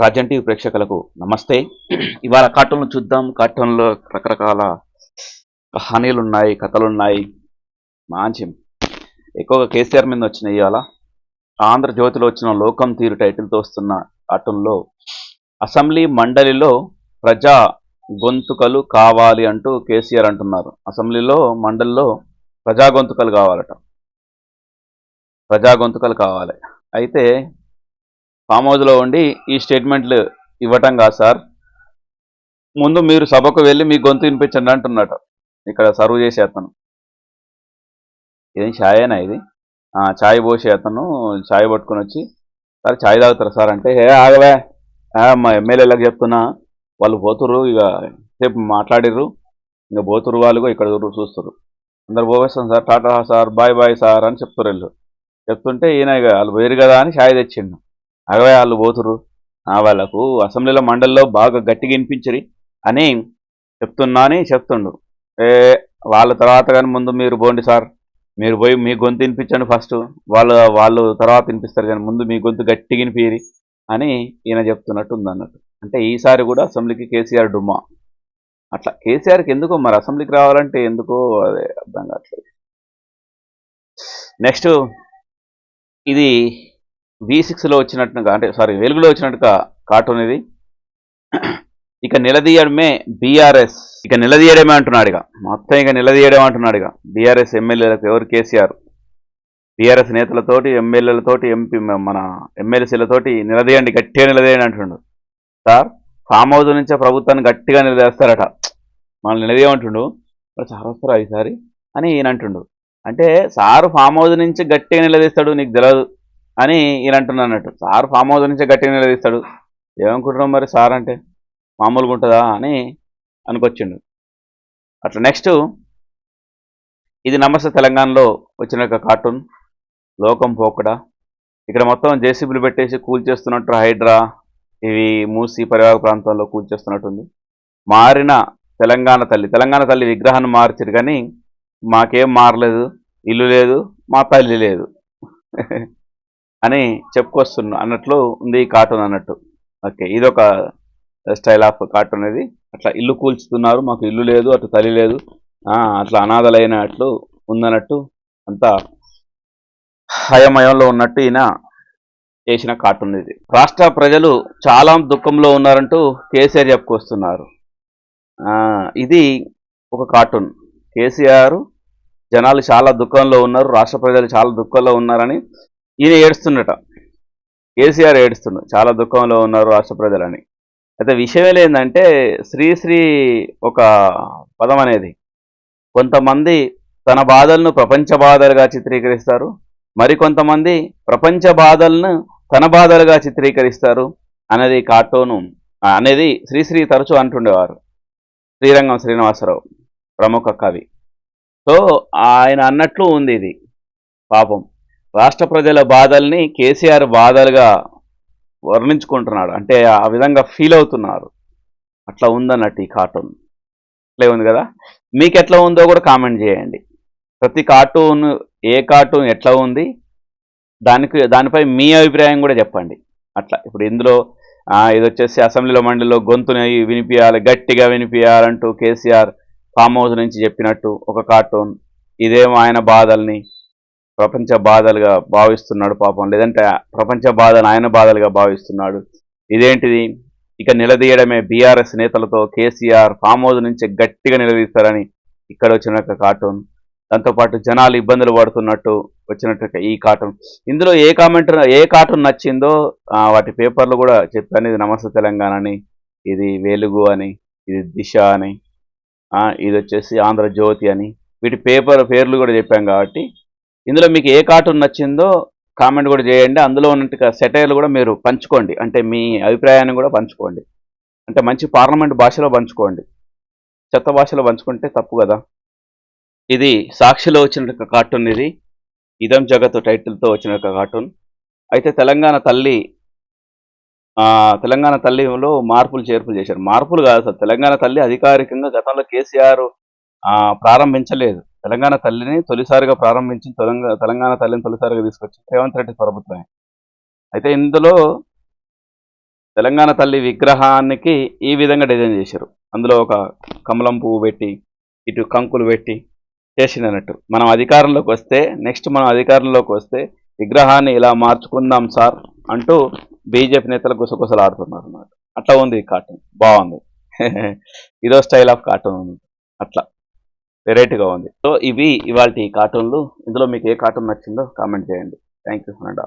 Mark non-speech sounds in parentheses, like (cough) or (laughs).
Rajan TV ప్రేక్షకులకు నమస్తే. ఇవాళ కార్టూన్లు చూద్దాం. కార్టూన్లో రకరకాల కహానీలున్నాయి ఉన్నాయి మంచి ఎక్కువగా కేసీఆర్ మీద వచ్చినాయి ఇవాళ. ఆంధ్రజ్యోతిలో వచ్చిన లోకం తీరు టైటిల్తో వస్తున్న కార్టూన్లో అసెంబ్లీ మండలిలో ప్రజా గొంతుకలు కావాలి అంటూ కేసీఆర్ అంటున్నారు. అసెంబ్లీలో మండలిలో ప్రజా గొంతుకలు కావాలట. ప్రజా గొంతుకలు కావాలి. అయితే ఫామ్ హౌస్లో ఉండి ఈ స్టేట్మెంట్లు ఇవ్వటం కాదు సార్. ముందు మీరు సభకు వెళ్ళి మీ గొంతు వినిపించండి అంటున్నాడు. ఇక్కడ సర్వ్ చేసే అతను. ఏం ఛాయేనా ఇది? ఛాయ్ పోసే అతను ఛాయ్ పట్టుకొని వచ్చి సార్ ఛాయ్ తాగుతారు సార్? అంటే హే ఆగవే. మా ఎమ్మెల్యేలకు చెప్తున్నా. వాళ్ళు పోతుర్రు ఇక సేపు మాట్లాడిర్రు. ఇంకా పోతురు వాళ్ళు ఇక్కడ చూస్తారు అందరు పోవేస్తాం sir. Tata sir bye bye sir అని చెప్తారు వీళ్ళు. చెప్తుంటే ఈయన ఇక వాళ్ళు పోయారు కదా అని ఛాయ్ తెచ్చిండు. అగవే వాళ్ళు పోతురు ఆ వాళ్ళకు అసెంబ్లీలో మండలిలో బాగా గట్టిగా వినిపించరు అని చెప్తున్నా అని చెప్తుండు. ఏ వాళ్ళ తర్వాత కానీ ముందు మీరు పోండి సార్. మీరు పోయి మీ గొంతు వినిపించండి ఫస్ట్. వాళ్ళు వాళ్ళు తర్వాత వినిపిస్తారు కానీ ముందు మీ గొంతు గట్టిగా వినిపిరి అని ఈయన చెప్తున్నట్టు ఉంది అన్నట్టు అంటే ఈసారి కూడా అసెంబ్లీకి కేసీఆర్ డుమ్మా. అట్లా కేసీఆర్కి ఎందుకో మరి అసెంబ్లీకి రావాలంటే ఎందుకో అదే అర్థం కావట్లేదు. నెక్స్ట్ ఇది వి సిక్స్లో వచ్చినట్టుగా అంటే సారీ వెలుగులో వచ్చినట్టుగా కార్టూన్ ఇది. ఇక నిలదీయడమే బీఆర్ఎస్ ఇక నిలదీయడమే అంటున్నాడు ఇక. మొత్తం ఇక నిలదీయడం అంటున్నాడు ఇక. బీఆర్ఎస్ ఎమ్మెల్యేలకు ఎవరు కేసీఆర్? బీఆర్ఎస్ నేతలతోటి ఎమ్మెల్యేలతోటి ఎంపీ మన ఎమ్మెల్సీలతోటి నిలదీయండి గట్టిగా నిలదీయండి అంటుండు. సార్ ఫామ్ హౌస్ నుంచే ప్రభుత్వాన్ని గట్టిగా నిలదీస్తారట. మనల్ని నిలదీయమంటుండు. మరి సార్ వస్తారా ఈసారి? అని ఈయన అంటుండు అంటే సారు ఫామ్ హౌస్ నుంచి గట్టిగా నిలదీస్తాడు నీకు తెలియదు అని ఈయన అంటున్నా అన్నట్టు. సార్ ఫామ్ హౌస్ నుంచే గట్టిగా నిలదీస్తాడు. ఏమనుకుంటున్నాం మరి సార్ అంటే? మామూలుగా ఉంటుందా? అని అనుకొచ్చిండు. అట్లా నెక్స్ట్ ఇది నమస్తే తెలంగాణలో వచ్చిన ఒక కార్టూన్. లోకం పోకడా. ఇక్కడ మొత్తం జేసీబీలు పెట్టేసి కూల్చేస్తున్నట్టు హైడ్రా ఇవి మూసి పరివాహక ప్రాంతాల్లో కూల్చేస్తున్నట్టుంది మారిన తెలంగాణ తల్లి. తెలంగాణ తల్లి విగ్రహాన్ని మార్చారు కానీ మాకేం మారలేదు. ఇల్లు లేదు మా తల్లి లేదు. అని చెప్పుకొస్తున్నా అన్నట్లు ఉంది ఈ కార్టూన్ అన్నట్టు. ఓకే ఇది ఒక స్టైల్ ఆఫ్ కార్టూన్ ఇది. అట్లా ఇల్లు కూల్చుతున్నారు మాకు ఇల్లు లేదు అటు తల్లి లేదు. అట్లా అట్లా అనాథలైనట్లు ఉందన్నట్టు అంతా హయమయంలో ఉన్నట్టు ఈయన చేసిన కార్టూన్ ఇది. రాష్ట్ర ప్రజలు చాలా దుఃఖంలో ఉన్నారంటూ కేసీఆర్ చెప్పుకొస్తున్నారు. ఇది ఒక కార్టూన్. కేసీఆర్ జనాలు చాలా దుఃఖంలో ఉన్నారు రాష్ట్ర ప్రజలు చాలా దుఃఖంలో ఉన్నారని ఈయన ఏడుస్తున్నట కేసీఆర్ ఏడుస్తున్నాడు చాలా దుఃఖంలో ఉన్నారు రాష్ట్ర ప్రజలని. అయితే విషయం ఏంటంటే శ్రీశ్రీ ఒక పదం అనేది కొంతమంది తన బాధలను ప్రపంచ బాధలుగా చిత్రీకరిస్తారు. మరికొంతమంది ప్రపంచ బాధలను తన బాధలుగా చిత్రీకరిస్తారు అనేది కార్టూను అనేది శ్రీశ్రీ తరచూ అంటుండేవారు. శ్రీరంగం శ్రీనివాసరావు ప్రముఖ కవి. సో ఆయన అన్నట్లు ఉంది ఇది. పాపం. రాష్ట్ర ప్రజల బాధల్ని కేసీఆర్ బాధలుగా వర్ణించుకుంటున్నాడు. అంటే ఆ విధంగా ఫీల్ అవుతున్నారు. అట్లా ఉందన్నట్టు ఈ కార్టూన్. అట్లే ఉంది కదా? మీకు ఎట్లా ఉందో కూడా కామెంట్ చేయండి. ప్రతి కార్టూన్ ఏ కార్టూన్ ఎట్లా ఉంది? దానికి దానిపై మీ అభిప్రాయం కూడా చెప్పండి. అట్లా. ఇప్పుడు ఇందులో ఇది వచ్చేసి అసెంబ్లీలో మండలిలో గొంతుని వినిపించాలి గట్టిగా వినిపించాలంటూ కేసీఆర్ ఫామ్ హౌస్ నుంచి చెప్పినట్టు ఒక కార్టూన్. ఇదేమో ఆయన బాధల్ని ప్రపంచ బాధలుగా భావిస్తున్నాడు పాపం. లేదంటే ప్రపంచ బాధలు ఆయన బాధలుగా భావిస్తున్నాడు. ఇదేంటిది? ఇక నిలదీయడమే బీఆర్ఎస్ నేతలతో కేసీఆర్ ఫామ్ హౌస్ నుంచి గట్టిగా నిలదీస్తారని ఇక్కడ వచ్చిన ఒక కార్టూన్. దాంతోపాటు జనాలు ఇబ్బందులు పడుతున్నట్టు వచ్చినట్టు ఈ కార్టూన్. ఇందులో ఏ కామెంట్ ఏ కార్టూన్ నచ్చిందో వాటి పేపర్లు కూడా చెప్పాను. ఇది నమస్తే తెలంగాణ అని ఇది వెలుగు అని ఇది దిశ అని ఇది వచ్చేసి ఆంధ్రజ్యోతి అని. వీటి పేపర్ పేర్లు కూడా చెప్పాం కాబట్టి ఇందులో మీకు ఏ కార్టూన్ నచ్చిందో కామెంట్ కూడా చేయండి. అందులో ఉన్నట్టుగా సెటైర్లు కూడా మీరు పంచుకోండి. అంటే మీ అభిప్రాయాన్ని కూడా పంచుకోండి. అంటే మంచి పార్లమెంట్ భాషలో పంచుకోండి. చెత్త భాషలో పంచుకుంటే తప్పు కదా. ఇది సాక్షిలో వచ్చిన కార్టూన్ ఇది. ఇదం జగత్ టైటిల్తో వచ్చిన ఒక కార్టూన్. అయితే తెలంగాణ తల్లి తెలంగాణ తల్లిలో మార్పులు చేర్పులు చేశారు. మార్పులు కాదు సార్ తెలంగాణ తల్లి అధికారికంగా గతంలో కేసీఆర్ ప్రారంభించలేదు. తెలంగాణ తల్లిని తొలిసారిగా ప్రారంభించి తెలంగాణ తెలంగాణ తల్లిని తొలిసారిగా తీసుకొచ్చి రేవంత్ రెడ్డి ప్రభుత్వమే అయితే ఇందులో తెలంగాణ తల్లి విగ్రహానికి ఈ విధంగా డిజైన్ చేశారు. అందులో ఒక కమలం పువ్వు పెట్టి ఇటు కంకులు పెట్టి చేసినట్టు మనం అధికారంలోకి వస్తే నెక్స్ట్ మనం అధికారంలోకి వస్తే విగ్రహాన్ని ఇలా మార్చుకుందాం సార్ అంటూ బీజేపీ నేతలు గుసగుసలు ఆడుతున్నారు అన్నమాట. అట్లా ఉంది ఈ కార్టూన్. బాగుంది. (laughs) ఇదో స్టైల్ ఆఫ్ కార్టూన్ ఉంది అట్లా. వెరైటీగా ఉంది. సో ఇవి ఇవాళ కార్టూన్లు. ఇందులో మీకు ఏ కార్టూన్ నచ్చిందో కామెంట్ చేయండి. Thank you and